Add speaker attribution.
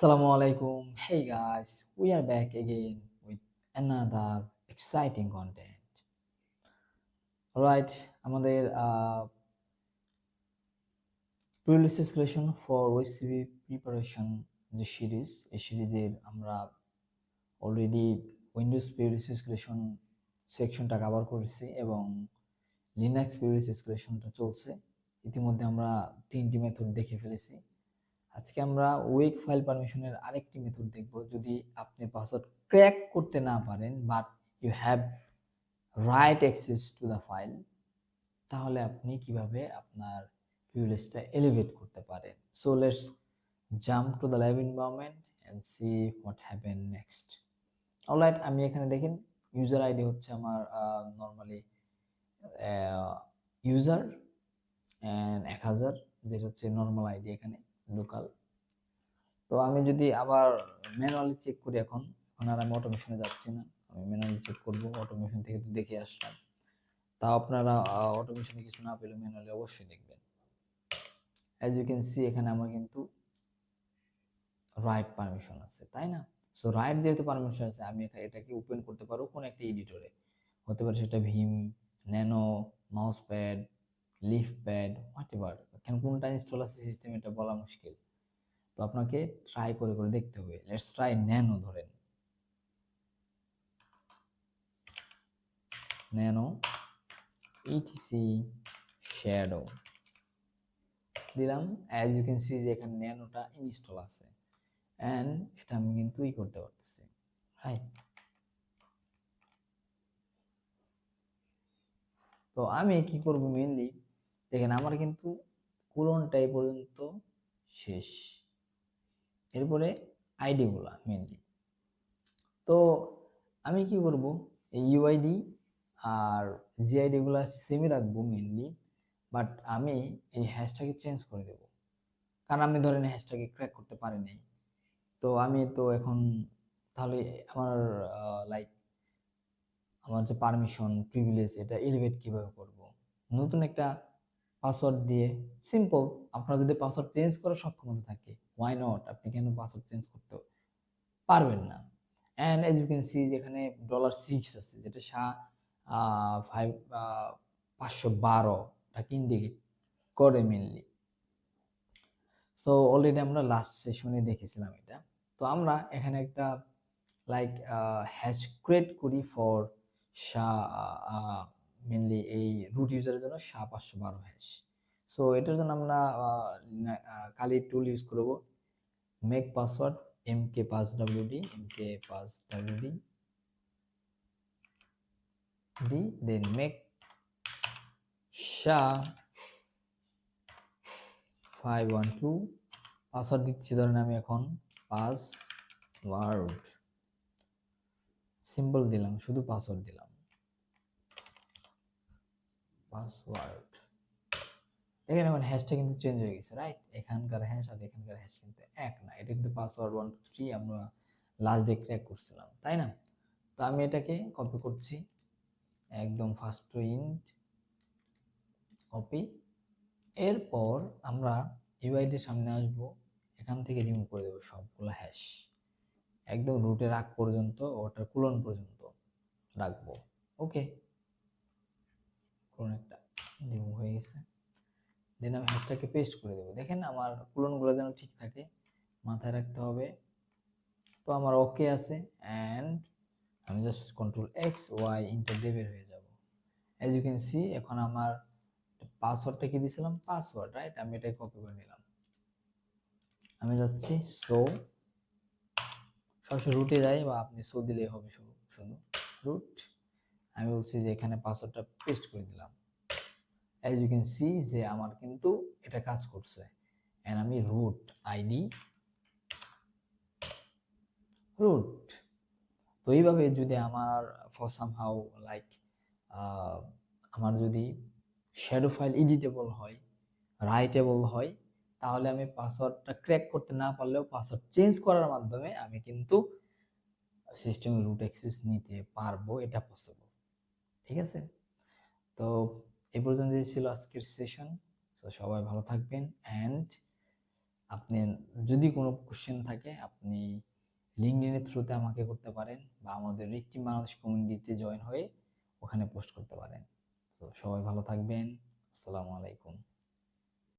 Speaker 1: Assalamu alaikum. Hey guys, we are back again with another exciting content. Alright, আমাদের privilege escalation for OSCP preparation যে series এই সিরিজের আমরা already Windows প্রিলিসিস ক্লেশন সেকশনটা cover করেছি এবং লিনাক্স প্রিলিসিস ক্লেশনটা চলছে ইতিমধ্যে আমরা তিনটি মেথড দেখে ফেলেছি আজকে আমরা ওয়েক ফাইল পারমিশনের আরেকটি মেথড দেখব। যদি আপনি পাসওয়ার্ড ক্র্যাক করতে না পারেন but you have write access to the file তাহলে আপনি কীভাবে আপনার ভিউলেসটা এলিভেট করতে পারেন? So let's jump to the live environment and see what happen next alright আমি এখানে দেখেন ইউজার আইডি হচ্ছে আমার নর্মালি ইউজার অ্যান্ড এক হাজার, যেটা হচ্ছে নর্মাল আইডি এখানে। লোকাল তো আমি যদি আবার ম্যানুয়ালি চেক করি এখন এখন আর আমি অটোমেশনে যাচ্ছি না। আমি ম্যানুয়ালি চেক করব অটোমেশন থেকে তো দেখে আসলাম। তা আপনারা অটোমেশনে কিছু না পেলে ম্যানুয়ালি অবশ্যই দেখবেন। অ্যাজ ইউ ক্যান সি এখানে আমার কিন্তু রাইট পারমিশন আছে, তাই না? সো রাইট যেহেতু পারমিশন আছে, আমি এটাকে ওপেন করতে পারব কোন একটা এডিটরে হতে পারে সেটা vim nano mousepad leafpad whatever কেন কোনটা ইনস্টল আছে সিস্টেম এটা বলা মুশকিল। তো আপনাকে ট্রাই করে করে দেখতে হবে। লেটস ট্রাই ন্যানো ধরেন। ন্যানো ইটিসি শ্যাডো দিলাম অ্যাজ ইউ ক্যান সি যে এখানে ন্যানোটা ইনস্টল আছে। অ্যান্ড এটা আমি কিন্তু ই করতে পারতেছি রাইট তো আমি কি করব মেনলি দেখেন, আমার কিন্তু কোলনটাই পর্যন্ত শেষ। এরপরে আইডিগুলা মেনলি তো আমি কি করব? এই ইউআইডি আর জিআইডিগুলা সেমই রাখব মেনলি বাট আমি এই হ্যাশটাকে চেঞ্জ করে দেব। কারণ আমি ধরেন হ্যাশটাকে ক্র্যাক করতে পারি নাই। তো আমি তো এখন তাহলে আমার লাইক আমার যে পারমিশন প্রিভিলেজ এটা এলিভেট কীভাবে করব? নতুন একটা পাসওয়ার্ড দিয়ে সিম্পল আপনার যদি পাসওয়ার্ড চেঞ্জ করার সক্ষমতা থাকে ওয়াই নট আপনি কেন পাসওয়ার্ড চেঞ্জ করতে পারবেন না? And as you can see যেখানে ডলার সিক্স আছে, যেটা সা ফাইভ পাঁচশো বারোটাকে ইন্ডিকেট করে মেনলি সো অলরেডি আমরা লাস্ট সেশনে দেখেছিলাম এটা। তো আমরা এখানে একটা লাইক হ্যাশ ক্রিয়েট করি ফর সা মেনলি এই রুট ইউজারের জন্য সা পাঁচশো বারো হ্যাশ সো এটার জন্য আমরা কালি টুল ইউজ করব। Make password M K pass W D M K pass W D D then make SHA five one two password দিচ্ছি, ধরেন আমি এখন পাস ওয়ার্ড সিম্বল দিলাম, শুধু পাসওয়ার্ড দিলাম। পাসওয়ার্ড। এখানে এখন হ্যাশটা কিন্তু চেঞ্জ হয়ে গেছে রাইট এখানকার হ্যাশ আর এখানকার হ্যাশ কিন্তু এক না। এটা কিন্তু পাসওয়ার্ড ওয়ান টু থ্রি আমরা লাস্ট ডে ক্র্যাক করছিলাম, তাই না? তো আমি এটাকে কপি করছি, একদম ফার্স্ট ইন্ট কপি এরপর আমরা ইউআইডির সামনে আসব, এখান থেকে রিমুভ করে দেবো সবগুলো হ্যাশ একদম রুটের আগ পর্যন্ত ওটার কুলন পর্যন্ত রাখব ওকে কোন একটা রিমুভ হয়ে গেছে। দেন আমি হ্যাশটাকে পেস্ট করে দেবো। দেখেন আমার কুলনগুলো যেন ঠিক থাকে, মাথায় রাখতে হবে। তো আমার ওকে আছে অ্যান্ড আমি just control X Y enter দিয়ে হয়ে যাব। অ্যাজ ইউ ক্যান সি এখন আমার পাসওয়ার্ডটা কি দিয়েছিলাম পাসওয়ার্ড রাইট আমি এটাই কপি করে নিলাম। আমি যাচ্ছি সো সরাসরি রুটে যাই বা আপনি সো দিলেই হবে শুধু। শুধু রুট আমি বলছি যে এখানে পাসওয়ার্ডটা পেস্ট করে দিলাম। অ্যাজ ইউ ক্যান সি যে আমার কিন্তু এটা কাজ করছে। অ্যান্ড আমি রুট আইডি রুট তো এইভাবে যদি আমার ফর সাম হাউ লাইক আমার যদি শ্যাডো ফাইল এডিটেবল হয় রাইটেবল হয়, তাহলে আমি পাসওয়ার্ডটা ক্র্যাক করতে না পারলেও পাসওয়ার্ড চেঞ্জ করার মাধ্যমে আমি কিন্তু সিস্টেমে রুট অ্যাক্সেস নিতে পারব, এটা পসিবল ঠিক আছে? তো এই পর্যন্ত ছিল আজকের সেশন তো সবাই ভালো থাকবেন অ্যান্ড আপনি যদি কোনো কোশ্চেন থাকে, আপনি লিঙ্কডিনের থ্রুতে আমাকে করতে পারেন বা আমাদের রিক্টি বাংলাদেশ কমিউনিটিতে জয়েন হয়ে ওখানে পোস্ট করতে পারেন। তো সবাই ভালো থাকবেন। আসসালামু আলাইকুম।